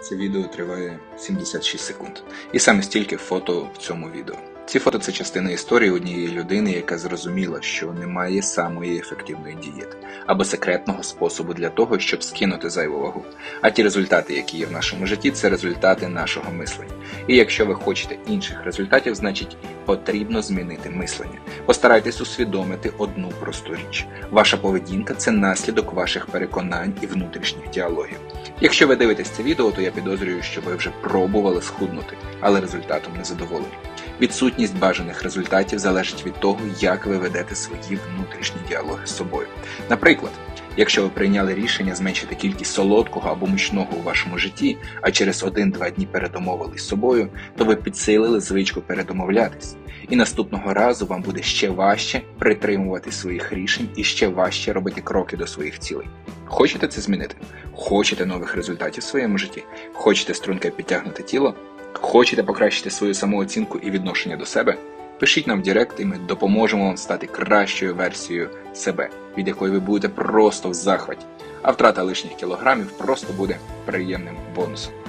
Це відео триває 76 секунд. І саме стільки фото в цьому відео. Ці фото це частина історії однієї людини, яка зрозуміла, що немає самої ефективної дієти або секретного способу для того, щоб скинути зайву вагу. А ті результати, які є в нашому житті, це результати нашого мислення. І якщо ви хочете інших результатів, значить потрібно змінити мислення. Постарайтесь усвідомити одну просту річ: ваша поведінка це наслідок ваших переконань і внутрішніх діалогів. Якщо ви дивитесь це відео, то я підозрюю, що ви вже пробували схуднути, але результатом не задоволені. Відсутність бажаних результатів залежить від того, як ви ведете свої внутрішні діалоги з собою. Наприклад, якщо ви прийняли рішення зменшити кількість солодкого або мучного у вашому житті, а через 1-2 дні передомовились з собою, то ви підсилили звичку передомовлятись. І наступного разу вам буде ще важче притримувати своїх рішень і ще важче робити кроки до своїх цілей. Хочете це змінити? Хочете нових результатів в своєму житті? Хочете струнке підтягнути тіло? Хочете покращити свою самооцінку і відношення до себе? Пишіть нам в Директ, і ми допоможемо вам стати кращою версією себе, від якої ви будете просто в захваті, а втрата лишніх кілограмів просто буде приємним бонусом.